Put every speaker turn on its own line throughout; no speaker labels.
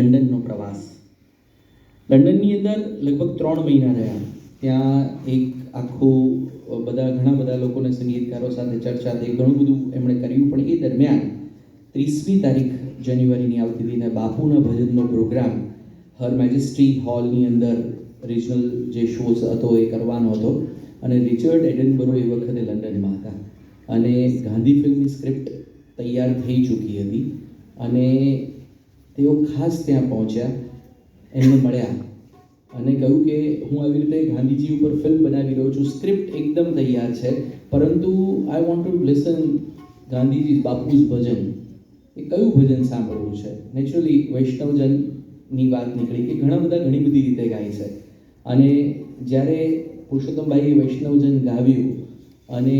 લંડનનો પ્રવાસ. લંડનની અંદર લગભગ ત્રણ મહિના રહ્યા. ત્યાં એક આખું બધા, ઘણા બધા લોકોને સંગીતકારો સાથે ચર્ચા થઈ. ઘણું બધું એમણે કર્યું. પણ એ દરમિયાન ત્રીસમી તારીખ જાન્યુઆરીની આવતી હતી અને બાપુના ભજનનો પ્રોગ્રામ હર મેજેસ્ટી હોલની અંદર રિજનલ જે શોઝ હતો એ કરવાનો હતો. અને રિચર્ડ એડનબરો એ વખતે લંડનમાં હતા. અને ગાંધી ફિલ્મની સ્ક્રિપ્ટ તૈયાર થઈ ચૂકી હતી. અને તેઓ ખાસ ત્યાં પહોંચ્યા, એમને મળ્યા અને કહ્યું કે હું આવી રીતે ગાંધીજી ઉપર ફિલ્મ બનાવી રહ્યો છું સ્ક્રિપ્ટ એકદમ તૈયાર છે, પરંતુ I want to listen Gandhiji Bapu's ભજન. એ કયું ભજન સાંભળવું છે? નેચરલી વૈષ્ણવજનની વાત નીકળી કે ઘણા બધા ઘણી બધી રીતે ગાય છે. અને જ્યારે પુરુષોત્તમભાઈએ વૈષ્ણવજન ગાવ્યું અને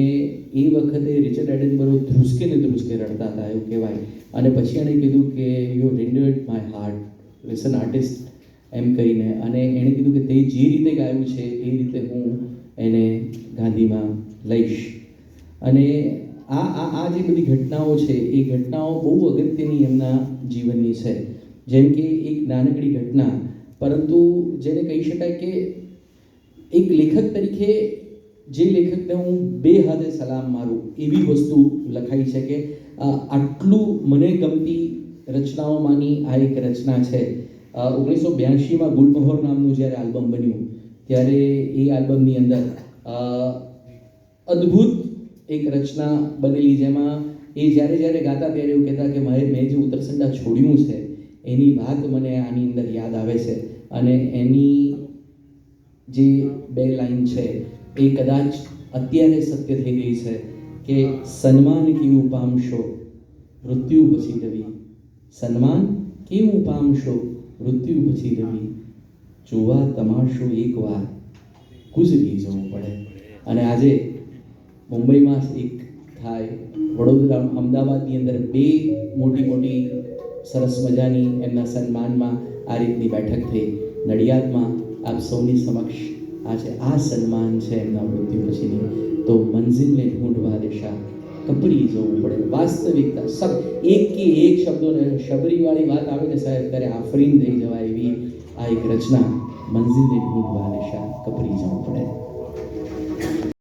એ વખતે રિચર્ડ એડનબરો ધ્રુસકે ને ધ્રુસકે રડતા હતા એવું કહેવાય, અને પછી એણે કીધું કે યુ લિસન આર્ટિસ્ટ એમ કરીને અને એણે કીધું કે તે જે રીતે ગાયું છે, એ રીતે હું એને ગાંધીમાં લઈશ. અને આ આ આ જે બધી ઘટનાઓ છે, એ ઘટનાઓ બહુ અગત્યની એમના જીવનની છે. જેમ કે એક નાનકડી ઘટના, પરંતુ જેને કહી શકાય કે એક લેખક તરીકે જે લેખકને હું બે હાથે સલામ મારું એવી વસ્તુ લખાઈ છે કે આટલું મને ગમતી રચનાઓમાંની આ એક રચના છે. ઓગણીસો બ્યાસીમાં ગુલમહોર નામનું જ્યારે આલ્બમ બન્યું, ત્યારે એ આલ્બમની અંદર અદ્ભુત એક રચના બનેલી જેમાં એ જ્યારે જ્યારે ગાતા ત્યારે એવું કહેતા કે મારે મેં જે ઉત્તરસંડા છોડ્યું છે, એની વાત મને આની અંદર યાદ આવે છે. અને એની જે બે લાઈન છે, એ કદાચ અત્યારે સત્ય થઈ ગઈ છે કે સન્માન કેવું પામશો મૃત્યુ પછી રવિ. સન્માન કેવું પામશો? મૃત્યુ પછી રવિ જોવા તમાશો એકવાર ગુજરી જવું પડે. અને આજે મુંબઈમાં એક થાય. વડોદરા અમદાવાદની અંદર બે મોટી મોટી સરસ મજાની એમના સન્માનમાં આ રીતની બેઠક થઈ. નડિયાદમાં આપ સૌની સમક્ષ આજે આ સન્માન છે એમના મૃત્યુ પછીની. તો મંઝિલને ઢૂંઢવા દિશા. કપડી જવું પડે, વાસ્તવિકતા સબ એક કે એક શબ્દોને શબરીવાળી વાત આવે ને સાહેબ, ત્યારે આફરીન થઈ જવાય એવી આ એક રચના મંઝિલને ઢૂંઢવા દિશા કપડી જવું પડે.